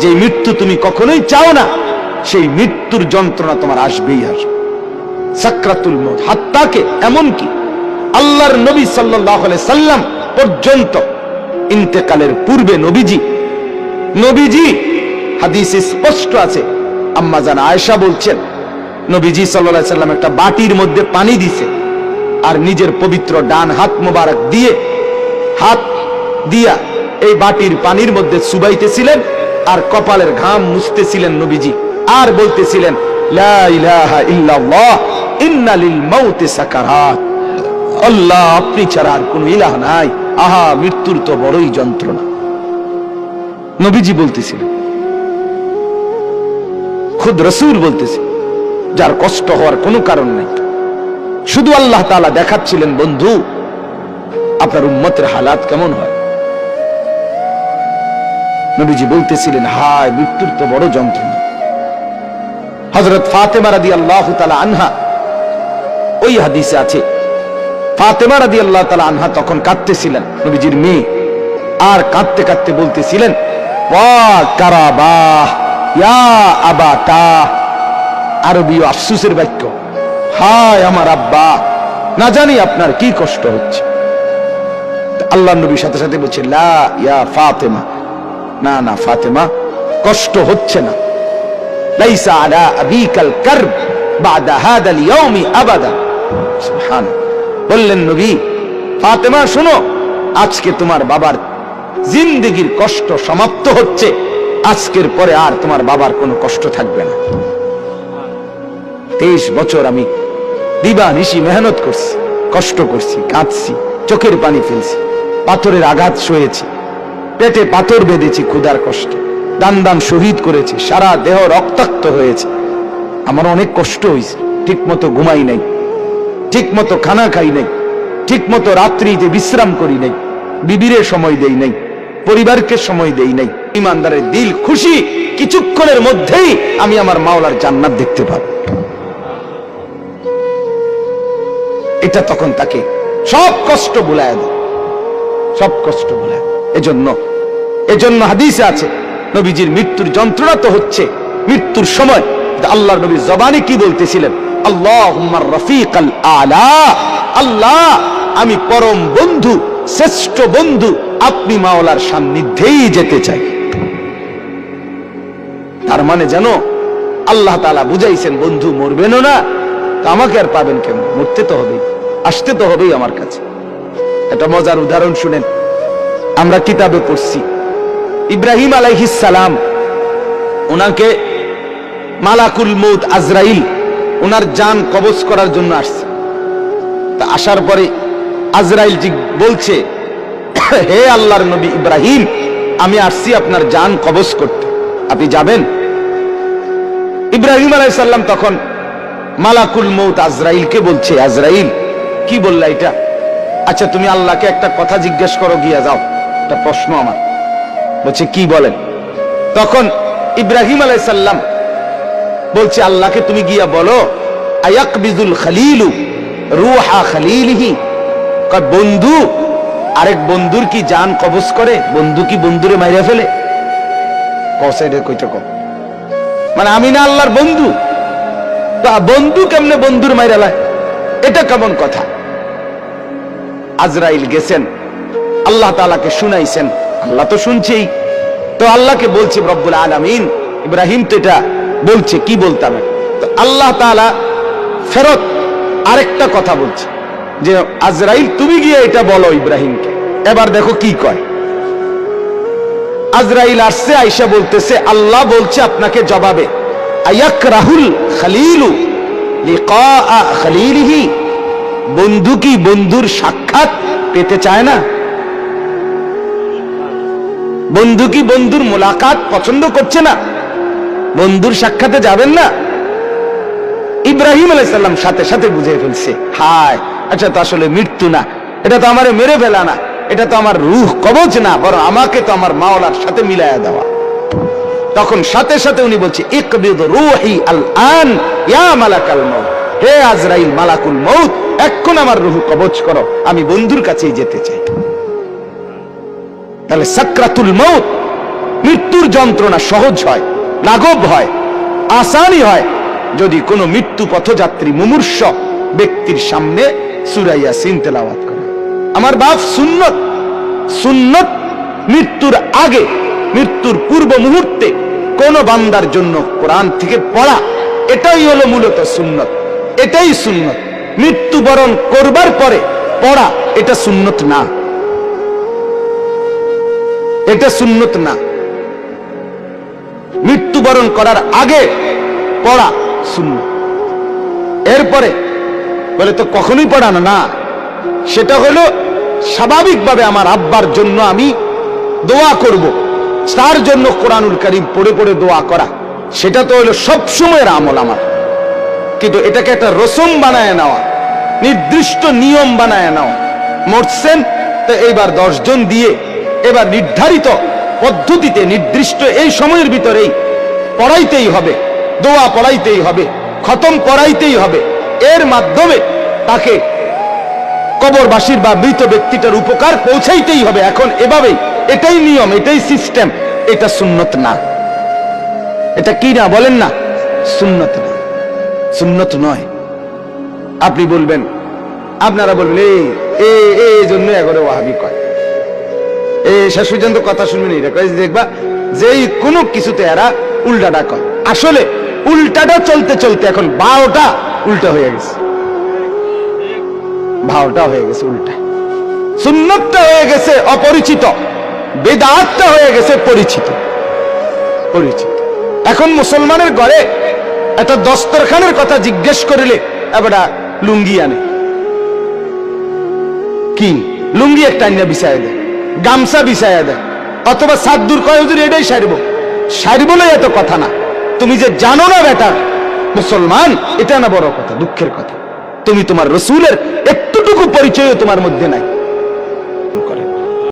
যে মৃত্যু তুমি কখনোই চাও না, সেই মৃত্যুর যন্ত্রণা তোমার আসবেই আসবে। সাকরাতুল মত হাত্তাকে এমন কি আল্লাহর নবী সাল্লাহ সাল্লাম পর্যন্ত ইন্তেকালের পূর্বে নবীজি নবীজি, হাদিসে স্পষ্ট আছে, আম্মা জান আয়েশা বলছেন, নবীজি সাল্লাহ সাল্লাম একটা বাটির মধ্যে পানি দিছে আর নিজের পবিত্র ডান হাত মোবারক দিয়ে, হাত দিয়া এই বাটির পানির মধ্যে সুবাইতেছিলেন আর কপালের ঘাম মুছতেছিলেন নবীজি আর বলতেছিলেন আল্লাহ, আপনি ছাড়া আর কোন ইলাহ নাই। আহা, মৃত্যুর তো বড়ই যন্ত্রণা। নবীজি বলতেছিলেন, খুদ রসুল বলতেছে, যার কষ্ট হওয়ার কোনো কারণ নাই। শুধু আল্লাহ তাআলা দেখাচ্ছিলেন, বন্ধু, আপনার উম্মতের হালাত কেমন হয়? নবীজি বলতেছিলেন, হায়, মৃত্যুর তো বড় যন্ত্রণা। হজরত ফাতেমা রাদি আল্লাহ আনহা, ওই হাদিসে আছে, ফাতেমা রাদি আল্লাহ তালা আনহা তখন কাঁদতেছিলেন, নবীজির মেয়ে, আর কাঁদতে কাঁদতে বলতেছিলেন আরবীয় আফসুসের বাক্য, হায় আমার আব্বা, না জানি আপনার কি কষ্ট হচ্ছে। আল্লাহ নবীর সাথে সাথে বলছে, লা, ইয়া ফাতেমা। না না, ফাতেমা, কষ্ট হচ্ছে না। লাইসা আলা আবিকাল কারব হাদাল ইয়াউমি আবাদা। সুবহান। বললেন নবী, ফাতেমা, শোনো, আজকে তোমার বাবার কষ্ট সমাপ্ত হচ্ছে। আজকের পরে আর তোমার বাবার কোনো কষ্ট থাকবে না। তেইশ বছর আমি দিবা নিশি মেহনত করছি, কষ্ট করছি, কাঁদছি, চোখের পানি ফেলছি, পাথরের আঘাত সয়েছি। পেটে পাথর বেঁধেছি ক্ষুধার কষ্টে। দান দান শহীদ করেছি, সারা দেহ রক্তাক্ত হয়েছে। আমার অনেক কষ্ট হয়েছে ঠিক মতো ঘুমাই নাই ঠিক মতো খানা খাই নাই ঠিক মতো রাত্রিতে বিশ্রাম করি নাই, বিবিরে সময় দেই নাই, পরিবারকে সময় দেই নাই, ইমানদারের দিল খুশি, কিছুক্ষণের মধ্যেই আমি আমার মাওলার জান্নাত দেখতে পাব। এটা তখন তাকে সব কষ্ট ভুলায় দেয় সব কষ্ট ভুলায় এজন্য এজন্য হাদিসে আছে, নবীজির মৃত্যুর যন্ত্রণা তো হচ্ছে, মৃত্যুর সময় আল্লাহর নবী জবানে কি বলতেছিলেন? আল্লাহ আল আলা, আল্লাহ, আমি পরম বন্ধু, শ্রেষ্ঠ বন্ধু, আপনি মাওলার সান্নিধ্যেই যেতে চাই। তার মানে জানো আল্লাহ তালা বুঝাইছেন, বন্ধু মরবেনও না, তা আমাকে আর পাবেন কেন মরতে তো হবেই, আসতে তো হবেই আমার কাছে। একটা মজার উদাহরণ শুনেন। আমরা কিতাবে পড়ছি। ইব্রাহিম সালাম ওনাকে মালাকুল মৌত আজরাইল ওনার জান কবজ করার জন্য আসছে। তা আসার পরে আজরাইল বলছে, হে আল্লাহর নবী ইব্রাহিম, আমি আসছি আপনার জান কবজ করতে। আপনি যাবেন? ইব্রাহিম আলাইসাল্লাম তখন মালাকুল মৌত আজরাইলকে বলছে, আজরাইল, কি বললা এটা? আচ্ছা তুমি আল্লাহকে একটা কথা জিজ্ঞেস করো, গিয়া যাও। একটা প্রশ্ন আমার। বলছে, কি বলেন? তখন ইব্রাহিম আলাইসাল্লাম বলছে, আল্লাহকে তুমি গিয়া বলো আয়াক বিজুল খালিলু রুহা খালিলহি? বন্ধু, আরেক বন্ধুর কি জান কবজ করে? বন্ধু কি বন্ধুরে মাইরা ফেলে? মানে আমি না আল্লাহর বন্ধু? তা বন্ধু কেমনে বন্ধুর মাইরা লায়? এটা কেমন কথা? আজরাইল গেছেন আল্লাহ তালাকে শুনাইছেন। আল্লাহ তো শুনছেই। তো আল্লাহকে বলছে, রব্বুল আলমিন। ইব্রাহিম তো এটা বলছে, কি বলতাম তো আল্লাহ তালা ফেরত আরেকটা কথা বলছে, যে, আজরাইল, তুমি গিয়ে এটা বলো ইব্রাহিমকে। এবার দেখো কি কয়। আজরাইল আসছে আইসা বলতেছে, আল্লাহ বলছে আপনাকে জবাবে আয়াক রাহুল খালিলু লিকা খালিলিহি। বন্ধু কি বন্ধুর সাক্ষাৎ পেতে চায় না? বন্ধু কি বন্ধুর মোলাকাত পছন্দ করছে না? বন্ধুর সাক্ষাতে যাবেন না? ইব্রাহিম আলাইসাল্লাম সাথে সাথে বুঝে ফেলছে, হায় আচ্ছা তো আসলে মৃত্যু না, এটা তো আমার মেরে ফেলা না, এটা তো আমার রুহ কবচ না, বরং আমাকে তো আমার মাওলার সাথে মিলাইয়া দেওয়া। তখন সাথে সাথে উনি বলছে, ইকবিদ রুহি হে আজরাইল মালাকুল মউত, এখন আমার রুহ কবচ করো, আমি বন্ধুর কাছেই যেতে চাই। তাহলে সাকরাতুল মৃত্যু মৃত্যুর যন্ত্রণা সহজ হয়, লাঘব হয়, আসানি হয়। যদি কোনো মৃত্যু পথযাত্রী মুমূর্ষ ব্যক্তির সামনে সুরাইয়া সিন তেলাওয়াত করে। আমার বাপ সুন্নত। সুন্নত মৃত্যুর আগে, মৃত্যুর পূর্ব মুহূর্তে কোন বান্দার জন্য কোরআন থেকে পড়া, এটাই হলো মূলত সুন্নত। এটাই সুন্নত। মৃত্যুবরণ করবার পরে পড়া, এটা সুন্নত না। এটা সুন্নত না। মৃত্যুবরণ করার আগে পড়া শূন্য এরপরে বলে, তো কখনোই পড়ানো না। সেটা হলো স্বাভাবিকভাবে আমার আব্বার জন্য আমি দোয়া করব। তার জন্য কোরআনুল করিম পড়ে পড়ে দোয়া করা। সেটা তো হলো সবসময়ের আমল আমার। কিন্তু এটাকে একটা রসম বানায় নেওয়া, নির্দিষ্ট নিয়ম বানায় নেওয়া। মরছেন, তো এইবার দশজন দিয়ে এবার নির্ধারিত পদ্ধতিতে নির্দিষ্ট এই সময়ের ভিতরেই পড়াইতেই হবে, দোয়া পড়াইতেই হবে, খতম পড়াইতেই হবে। এর মাধ্যমে তাকে কবরবাসীর বা মৃত ব্যক্তিটার উপকার পৌঁছাইতেই হবে। এখন এভাবেই, এটাই নিয়ম, এটাই সিস্টেম, এটা সুন্নত না। এটা কি না, বলেন না? সুন্নত না। সুন্নত নয়। আপনি বলবেন, আপনারা বলবেন, এই জন্য এগরে ওয়াহাবি কয়। শেষ পর্যন্ত কথা শুনবেন এটা যে দেখবা, যেই কোনো কিছুতে এরা উল্টাটা কয় আসলে উল্টাটা চলতে চলতে এখন বারোটা উল্টা হয়ে গেছে। ভাওটা হয়ে গেছে উল্টা। সুন্নতটা হয়ে গেছে অপরিচিত, বেদাতটা হয়ে গেছে পরিচিত। পরিচিত। এখন মুসলমানের ঘরে একটা দস্তরখানের কথা জিজ্ঞেস করিলে এবারটা লুঙ্গি আনে। কি? লুঙ্গি একটা আনিয়া বিছায় দেয়। গামছা বিছাইয়া দেয়। অথবা সাত দূর কয়, হুজুর, এটাই সারব। সারব না এত কথা না। তুমি যে জানো না বেটা মুসলমান, এটা না বড় কথা, দুঃখের কথা। তুমি তোমার রসুলের একটুটুকু পরিচয়ও তোমার মধ্যে নাই।